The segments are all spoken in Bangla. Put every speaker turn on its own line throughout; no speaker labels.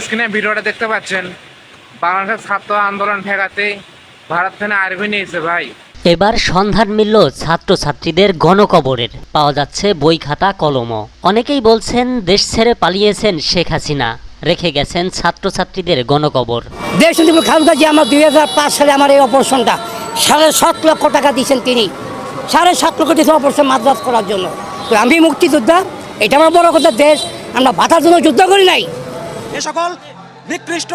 স্ক্রিনে ভিডিওটা দেখতে পাচ্ছেন। বাংলাদেশের ছাত্র আন্দোলন ঠেকাতে ভারত থেকে আর্মি নিয়েছে ভাই।
এবার সন্ধান মিলল ছাত্রছাত্রীদের গণকবরের। পাওয়া যাচ্ছে বই খাতা কলমও। অনেকেই বলছেন দেশ ছেড়ে পালিয়েছেন শেখ হাসিনা। রেখে গেছেন ছাত্রছাত্রীদের গণকবর।
দেশ কিন্তু খালেদা জি আমার দুই হাজার পাঁচ সালে আমার এই অপারেশনটা সাড়ে সাত লক্ষ টাকা দিয়েছেন তিনি। সাড়ে সাত লক্ষ দিয়েছেন অপারেশন মাদ্রাস করার জন্য। তো আমি মুক্তিযোদ্ধা এটা আমার বড় কথা দেশ। আমরা বাধার জন্য যুদ্ধ করি নাই।
এ সকল নিকৃষ্ট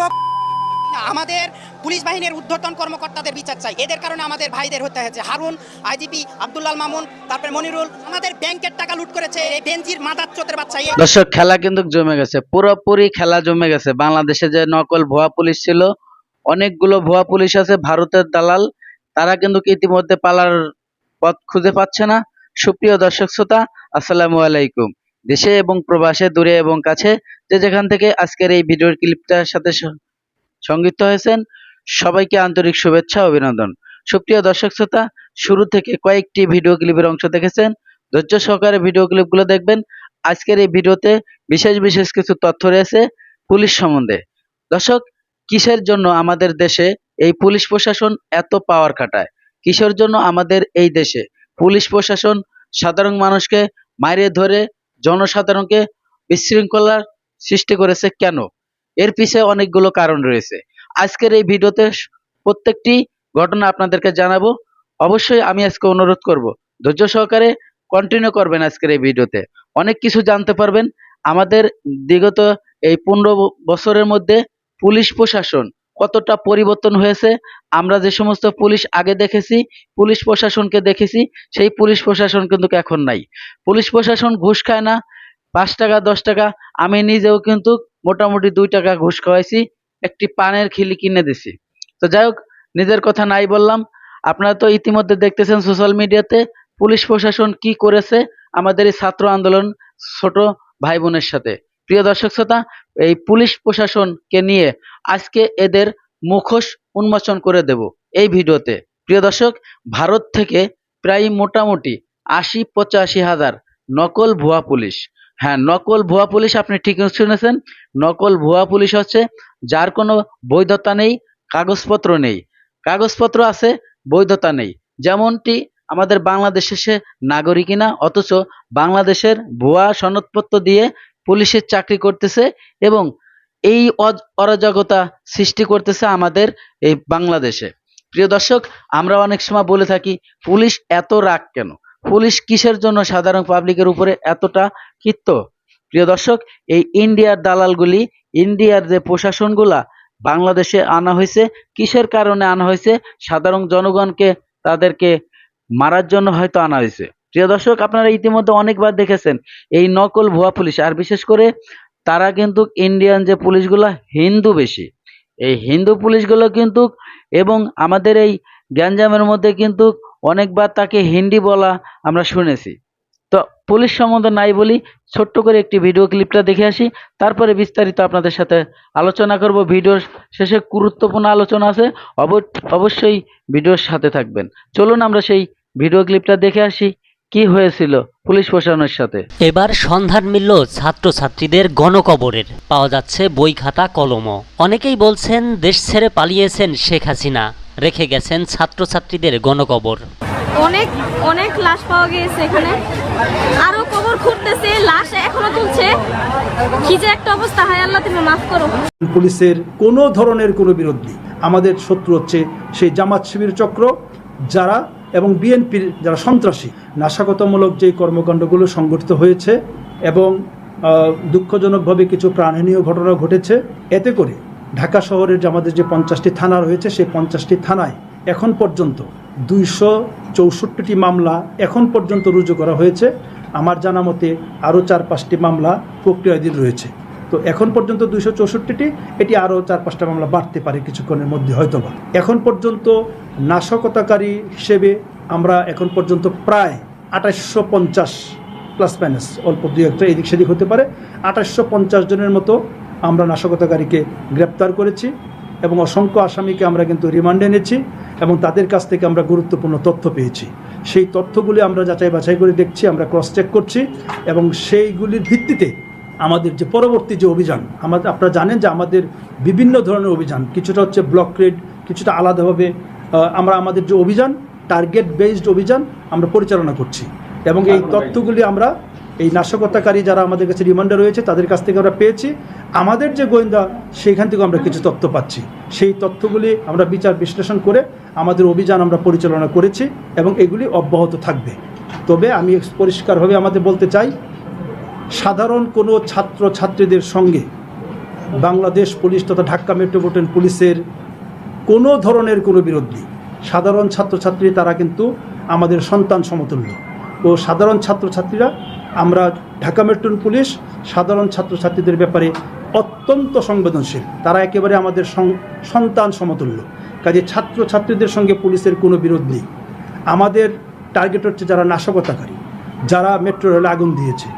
আমাদের পুলিশ বাহিনীর ঊর্ধ্বতন কর্মকর্তাদের বিচার চাই। এদের কারণে আমাদের ভাইদের হতে হয়েছে। হারুন, আইজিপি, আব্দুল্লাল মামুন, তারপরে মনিরুল, আমাদের ব্যাংকের টাকা লুট করেছে এই বেঞ্জির মাদার চোতের বাচ্চা।
দর্শক, খেলা কিন্তু জমে গেছে। পুরোপুরি খেলা জমে গেছে। বাংলাদেশে যে নকল ভুয়া পুলিশ ছিল, অনেকগুলো ভুয়া পুলিশ আছে, ভারতের দালাল। তারা কিন্তু ইতিমধ্যে পালার পথ খুঁজে পাচ্ছে না। সুপ্রিয় দর্শক, শ্রোতা, আসসালামু আলাইকুম। দেশে এবং প্রবাসে, দূরে এবং কাছে যে যেখান থেকে আজকের এই ভিডিওর ক্লিপটার সাথে সংযুক্ত হয়েছেন, সবাইকে আন্তরিক শুভেচ্ছা, অভিনন্দন। সুপ্রিয় দর্শক শ্রোতা, শুরু থেকে কয়েকটি ভিডিও ক্লিপের অংশ দেখেছেন। ধৈর্য সহকারে ভিডিও ক্লিপগুলো দেখবেন। আজকের এই ভিডিওতে বিশেষ বিশেষ কিছু তথ্য রয়েছে পুলিশ সম্বন্ধে। দর্শক, কিসের জন্য আমাদের দেশে এই পুলিশ প্রশাসন এত পাওয়ার খাটায়? কিসের জন্য আমাদের এই দেশে পুলিশ প্রশাসন সাধারণ মানুষকে মাইরে ধরে জনসাধারণকে বিশৃঙ্খলার সৃষ্টি করেছে কেন? এর পিছে অনেকগুলো কারণ রয়েছে। আজকের এই ভিডিওতে প্রত্যেকটি ঘটনা আপনাদেরকে জানাব। অবশ্যই আমি আজকে অনুরোধ করব, ধৈর্য সহকারে কন্টিনিউ করবেন আজকের এই ভিডিওতে। অনেক কিছু জানতে পারবেন। আমাদের বিগত এই পনেরো বছরের মধ্যে পুলিশ প্রশাসন কতটা পরিবর্তন হয়েছে, আমরা যে সমস্ত পুলিশ আগে দেখেছি, পুলিশ প্রশাসনকে দেখেছি, সেই পুলিশ প্রশাসন কিন্তু এখন নাই। পুলিশ প্রশাসন ঘুষ খায় না, পাঁচ টাকা, দশ টাকা, আমি নিজেও কিন্তু মোটামুটি দুই টাকা ঘুষ খাওয়াইছি, একটি পানের খিলি কিনে দিছি। তো যাই হোক, নিজের কথা নাই বললাম, আপনারা তো ইতিমধ্যে দেখতেছেন সোশ্যাল মিডিয়াতে, পুলিশ প্রশাসন কি করেছে, আমাদের এই ছাত্র আন্দোলন ছোট ভাই বোনের সাথে। প্রিয় দর্শক শ্রোতা, এই পুলিশ প্রশাসনকে নিয়ে আজকে এদের মুখোশ উন্মোচন করে দেব এই ভিডিওতে। প্রিয় দর্শক, ভারত থেকে প্রায় মোটামুটি আশি পঁচাশি হাজার নকল ভুয়া পুলিশ। হ্যাঁ নকল ভুয়া পুলিশ আপনি ঠিক শুনেছেন। নকল ভুয়া পুলিশ হচ্ছে যার কোনো বৈধতা নেই, কাগজপত্র নেই। কাগজপত্র আছে, বৈধতা নেই। যেমনটি আমাদের বাংলাদেশে সে নাগরিকই না, অথচ বাংলাদেশের ভুয়া সনদপত্র দিয়ে পুলিশের চাকরি করতেছে এবং এই অরাজকতা সৃষ্টি করতেছে আমাদের এই বাংলাদেশে। প্রিয় দর্শক আমরা অনেক সময় বলে থাকি, পুলিশ এত রাগ কেন? পুলিশ কিসের জন্য সাধারণ পাবলিকের উপরে এতটা ক্ষিপ্ত? প্রিয় দর্শক, এই ইন্ডিয়ার দালালগুলি, ইন্ডিয়ার যে প্রশাসনগুলা বাংলাদেশে আনা হয়েছে, কিসের কারণে আনা হয়েছে? সাধারণ জনগণকে তাদেরকে মারার জন্য হয়তো আনা হয়েছে। প্রিয় দর্শক, আপনারা ইতিমধ্যে অনেকবার দেখেছেন এই নকল ভুয়া পুলিশ। আর বিশেষ করে তারা কিন্তু ইন্ডিয়ান যে পুলিশগুলা, হিন্দু বেশি। এই হিন্দু পুলিশগুলো কিন্তু এবং আমাদের এই গ্যাঞ্জামের মধ্যে কিন্তু অনেকবার তাকে হিন্দি বলা আমরা শুনেছি। তো পুলিশ সম্বন্ধে নাই বলি, ছোট্ট করে একটি ভিডিও ক্লিপটা দেখে আসি। তারপরে বিস্তারিত আপনাদের সাথে আলোচনা করব। ভিডিওর শেষে গুরুত্বপূর্ণ আলোচনা আছে অব- অবশ্যই ভিডিওর সাথে থাকবেন। চলুন আমরা সেই ভিডিও ক্লিপটা দেখে আসি। কি হয়েছিল পুলিশ প্রশাসনের সাথে?
এবার সন্ধান মিলল ছাত্রছাত্রীদের গণকবরের। পাওয়া যাচ্ছে বই খাতা কলমও। অনেকেই বলছেন দেশ ছেড়ে পালিয়েছেন শেখ হাসিনা। রেখে গেছেন ছাত্রছাত্রীদের গণকবর।
অনেক অনেক লাশ পাওয়া গিয়েছে এখানে। আরও কবর খুঁড়তেছে লাশ এখনও তুলছে। কি যে একটা অবস্থা হায় আল্লাহ তুমি মাফ করো।
পুলিশের কোনো ধরনের কোনো বিরোধী আমাদের শত্রু হচ্ছে সেই জামাত শিবির চক্র যারা এবং বিএনপির যারা সন্ত্রাসী, নাশকতামূলক যে কর্মকাণ্ডগুলো সংগঠিত হয়েছে এবং দুঃখজনকভাবে কিছু প্রাণহানীয় ঘটনা ঘটেছে, এতে করে ঢাকা শহরের আমাদের যে পঞ্চাশটি থানা রয়েছে, সেই পঞ্চাশটি থানায় এখন পর্যন্ত দুইশো চৌষট্টিটি মামলা এখন পর্যন্ত রুজু করা হয়েছে। আমার জানা মতে আরও চার পাঁচটি মামলা প্রক্রিয়াধীন রয়েছে। তো এখন পর্যন্ত দুইশো চৌষট্টিটি, এটি আরও চার পাঁচটা মামলা বাড়তে পারে কিছুক্ষণের মধ্যে হয়তোবা। এখন পর্যন্ত নাশকতাকারী হিসেবে আমরা এখন পর্যন্ত প্রায় আঠাশশো পঞ্চাশ প্লাস মাইনাস অল্প দুই একটা এদিক সেদিক হতে পারে। আঠাশশো পঞ্চাশ জনের মতো আমরা নাশকতাকারীকে গ্রেপ্তার করেছি এবং অসংখ্য আসামিকে আমরা কিন্তু রিমান্ডে এনেছি এবং তাদের কাছ থেকে আমরা গুরুত্বপূর্ণ তথ্য পেয়েছি। সেই তথ্যগুলি আমরা যাচাই বাছাই করে দেখছি, আমরা ক্রস চেক করছি এবং সেইগুলির ভিত্তিতে আমাদের যে পরবর্তী যে অভিযান আমাদের আপনারা জানেন যে আমাদের বিভিন্ন ধরনের অভিযান কিছুটা হচ্ছে ব্লক রেড কিছুটা আলাদাভাবে আমরা আমাদের যে অভিযান টার্গেট বেসড অভিযান আমরা পরিচালনা করছি। এবং এই তথ্যগুলি আমরা এই নাশকতাকারী যারা আমাদের কাছে রিমান্ডে রয়েছে তাদের কাছ থেকে আমরা পেয়েছি। আমাদের যে গোয়েন্দা সেইখান থেকে আমরা কিছু তথ্য পাচ্ছি। সেই তথ্যগুলি আমরা বিচার বিশ্লেষণ করে আমাদের অভিযান আমরা পরিচালনা করেছি এবং এগুলি অব্যাহত থাকবে। তবে আমি পরিষ্কারভাবে আমাদের বলতে চাই সাধারণ কোনো ছাত্র ছাত্রীদের সঙ্গে বাংলাদেশ পুলিশ তথা ঢাকা মেট্রোপলিটন পুলিশের কোনো ধরনের কোনো বিরোধ নেই। সাধারণ ছাত্রছাত্রী তারা কিন্তু আমাদের সন্তান সমতুল্য। ও সাধারণ ছাত্রছাত্রীরা আমরা ঢাকা মেট্রোপলিটন পুলিশ সাধারণ ছাত্রছাত্রীদের ব্যাপারে অত্যন্ত সংবেদনশীল। তারা একেবারে আমাদের সন্তান সমতুল্য। কাজে ছাত্রছাত্রীদের সঙ্গে পুলিশের কোনো বিরোধ নেই। আমাদের টার্গেট হচ্ছে যারা নাশকতাকারী, যারা মেট্রো রেলে আগুন দিয়েছে।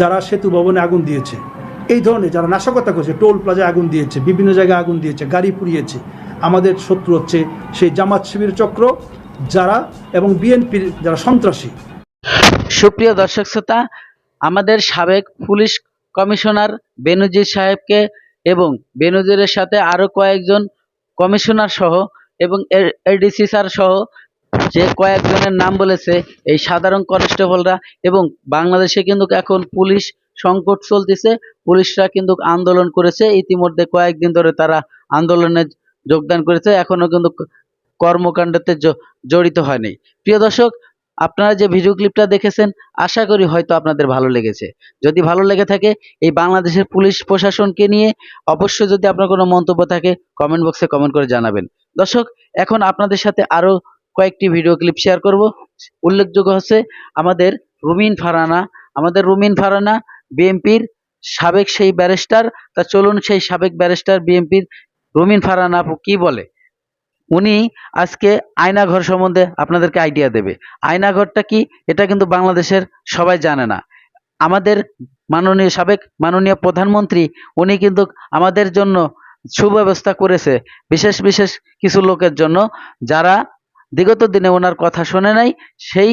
যারা সেতু ভবনে আগুন দিয়েছে। এই ধরনের যারা নাশকতা করেছে, টোল প্লাজায় আগুন দিয়েছে, বিভিন্ন জায়গায় আগুন দিয়েছে, গাড়ি পুড়িয়েছে, আমাদের শত্রু হচ্ছে সেই জামাত শিবির চক্র, যারা এবং বিএনপির যারা সন্ত্রাসী।
সুপ্রিয় দর্শক শ্রোতা, আমাদের সাবেক পুলিশ কমিশনার বেনজির সাহেবকে এবং বেনজিরের সাথে আরও কয়েকজন কমিশনার সহ এবং এডিসি স্যার সহ যে কয়েকজনের নাম বলেছে, এই সাধারণ কনস্টেবলরা এবং বাংলাদেশে কিন্তু এখন পুলিশ সংকট চলতেছে। পুলিশরা কিন্তু আন্দোলন করেছে। ইতিমধ্যে কয়েকদিন ধরে তারা আন্দোলনে যোগদান করেছে। এখনও কিন্তু কর্মকাণ্ডতে জড়িত হয়নি। প্রিয় দর্শক, আপনারা যে ভিডিও ক্লিপটা দেখেছেন, আশা করি হয়তো আপনাদের ভালো লেগেছে। যদি ভালো লেগে থাকে, এই বাংলাদেশের পুলিশ প্রশাসনকে নিয়ে অবশ্যই যদি আপনার কোনো মন্তব্য থাকে কমেন্ট বক্সে কমেন্ট করে জানাবেন। দর্শক, এখন আপনাদের সাথে আরও কয়েকটি ভিডিও ক্লিপ শেয়ার করব। উল্লেখযোগ্য হচ্ছে আমাদের রুমিন ফারানা। আমাদের রুমিন ফারানা বিএনপির সাবেক সেই ব্যারিস্টার তা চলুন সেই সাবেক ব্যারিস্টার বিএনপির রুমিন ফারানা কি বলে? উনি আজকে আয়নাঘর সম্বন্ধে আপনাদেরকে আইডিয়া দেবে। আয়নাঘরটা কি? এটা কিন্তু বাংলাদেশের সবাই জানে না। আমাদের মাননীয় সাবেক মাননীয় প্রধানমন্ত্রী, উনি কিন্তু আমাদের জন্য সুব্যবস্থা করেছে, বিশেষ বিশেষ কিছু লোকের জন্য, যারা বিগত দিনে ওনার কথা শোনে নাই, সেই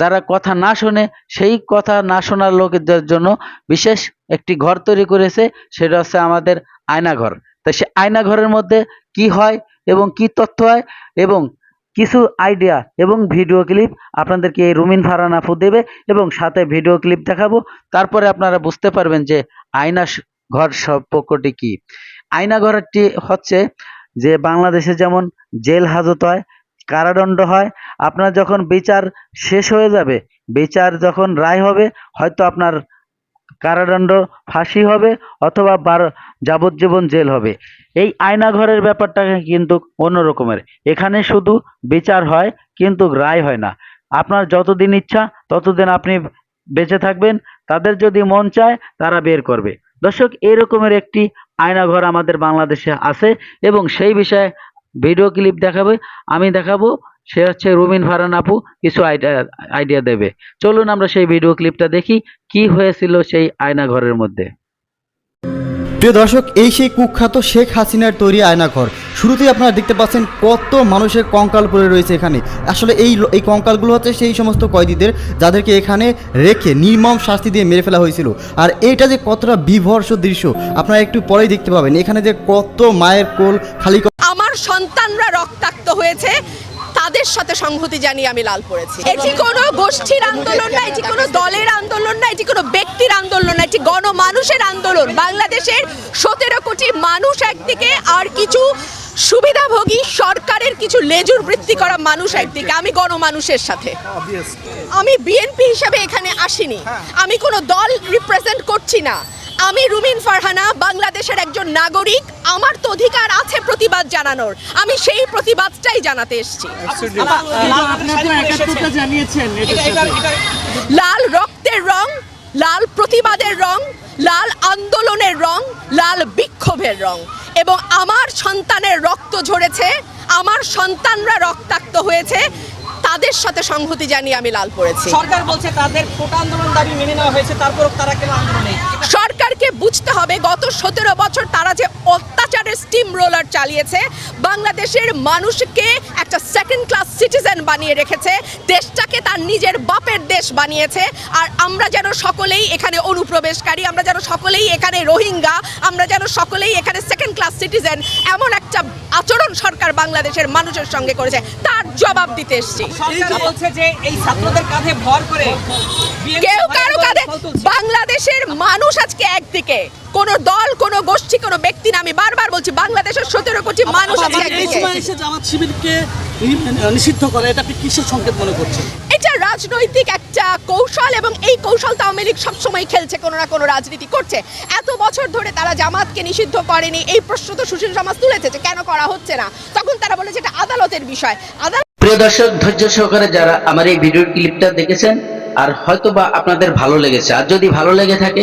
যারা কথা না শোনে, সেই কথা না শোনার লোকেদের জন্য বিশেষ একটি ঘর তৈরি করেছে, সেটা হচ্ছে আমাদের আয়নাঘর। তাই সে আয়নাঘরের মধ্যে কি হয় এবং কি তথ্য হয় এবং কিছু আইডিয়া এবং ভিডিও ক্লিপ আপনাদেরকে এই রুমিন ফারান আপু দেবে এবং সাথে ভিডিও ক্লিপ দেখাবো। তারপরে আপনারা বুঝতে পারবেন যে আয়না ঘর সম্পর্কটি কি। আয়না ঘরটি হচ্ছে যে বাংলাদেশে যেমন জেল হাজত হয় কারাদণ্ড হয়, আপনার যখন বিচার শেষ হয়ে যাবে, বিচার যখন রায় হবে, হয়তো আপনার কারাদণ্ড ফাঁসি হবে অথবা বার যাবজ্জীবন জেল হবে। এই আয়নাঘরের ব্যাপারটা কিন্তু অন্য রকমের। এখানে শুধু বিচার হয়, কিন্তু রায় হয় না। আপনার যতদিন ইচ্ছা, ততদিন আপনি বেঁচে থাকবেন। তাদের যদি মন চায়, তারা বের করবে। দর্শক, এরকমের একটি আয়নাঘর আমাদের বাংলাদেশে আছে এবং সেই বিষয়ে ভিডিও ক্লিপ দেখাবে, আমি দেখাবো, সে হচ্ছে রুমিন ফারান আপু, কিছু আইডিয়া আইডিয়া দেবে। চলুন আমরা সেই ভিডিও ক্লিপটা দেখি, কি হয়েছিল সেই আয়নাঘরের মধ্যে।
প্রিয় দর্শক, এই সেই কুখ্যাত শেখ হাসিনার তৈরি আয়নাঘর। শুরুতেই আপনারা দেখতে পাচ্ছেন কত মানুষের কঙ্কাল পড়ে রয়েছে এখানে। আসলে এই এই কঙ্কালগুলো হচ্ছে সেই সমস্ত কয়েদিদের যাদেরকে এখানে রেখে নির্মম শাস্তি দিয়ে মেরে ফেলা হয়েছিল। আর এইটা যে কতটা বিভর্ষ দৃশ্য, আপনারা একটু পরেই দেখতে পাবেন। এখানে যে কত মায়ের কোল খালি
আমার সন্তানরা রক্তাক্ত হয়েছে তাদের সাথে সংহতি জানিয়ে আমি লাল পড়েছি। এটি কোনো গোষ্ঠীর আন্দোলন না এটি কোনো দলের আন্দোলন না এটি কোনো ব্যক্তির আন্দোলন না এটি গণমানুষের আন্দোলন। বাংলাদেশের সতেরো কোটি মানুষ একদিকে আর কিছু সুবিধাভোগী সরকারের কিছু লেজুর বৃত্তি করা মানুষ একদিকে আমি গণমানুষের সাথে। আমি বিএনপি হিসাবে এখানে আসিনি। আমি কোনো দল রিপ্রেজেন্ট করছি না। আমি রুমিন ফারহানা বাংলাদেশের একজন নাগরিক। আমার তো অধিকার আছে প্রতিবাদ জানানোর। আমি সেই প্রতিবাদটাই জানাতে এসেছি। লাল রক্তের রং লাল প্রতিবাদের রং লাল আন্দোলনের রং লাল বিক্ষোভের রং। এবং আমার সন্তানের রক্ত ঝরেছে আমার সন্তানরা রক্তাক্ত হয়েছে তাদের সাথে সংহতি জানিয়ে আমি লাল পড়েছি
সরকার বলছে তাদের কোটা আন্দোলন দাবি মেনে নেওয়া হয়েছে তারপরও তারা কেন আন্দোলনে?
সরকারকে বুঝতে হবে গত সতেরো বছর তারা যে অত্যাচারের স্টিম রোলার চালিয়েছে বাংলাদেশের মানুষকে একটা সেকেন্ড ক্লাস সিটিজেন বানিয়ে রেখেছে দেশটাকে তার নিজের বাপের দেশ বানিয়েছে আর আমরা যেন সকলেই এখানে অনুপ্রবেশকারী আমরা যেন সকলেই এখানে রোহিঙ্গা আমরা যেন সকলেই এখানে সেকেন্ড ক্লাস সিটিজেন এমন একটা আচরণ সরকার বাংলাদেশের মানুষের সঙ্গে করেছে তার জবাব দিতে এসেছি।
বলছে যে এই ছাত্রদের কাঁধে ভর করে
কেউ কারও কাঁধে বাংলাদেশের মানুষ আজকে একদিকে কোন দল কোন গোষ্ঠী কোন ব্যক্তি না আমি বারবার বলছি বাংলাদেশের সতেরো কোটি মানুষ আছে
জামাত শিবিরকে নিষিদ্ধ করে এটা আপনি কিসের সংকেত মনে করছেন?
এটা রাজনৈতিক একটা কৌশল এবং এই কৌশল আওয়ামী লীগ সবসময় খেলছে কোনো না কোনো রাজনীতি করছে। এত বছর ধরে তারা জামাতকে নিষিদ্ধ করেনি এই প্রশ্ন তো সুশীল সমাজ তুলেছে যে কেন করা হচ্ছে না। তখন তারা বলেছে এটা আদালতের বিষয়। আদালত
প্রিয় দর্শক ধৈর্য সহকারে যারা আমার এই ভিডিও ক্লিপটা দেখেছেন আর হয়তোবা আপনাদের ভালো লেগেছে আর যদি ভালো লেগে থাকে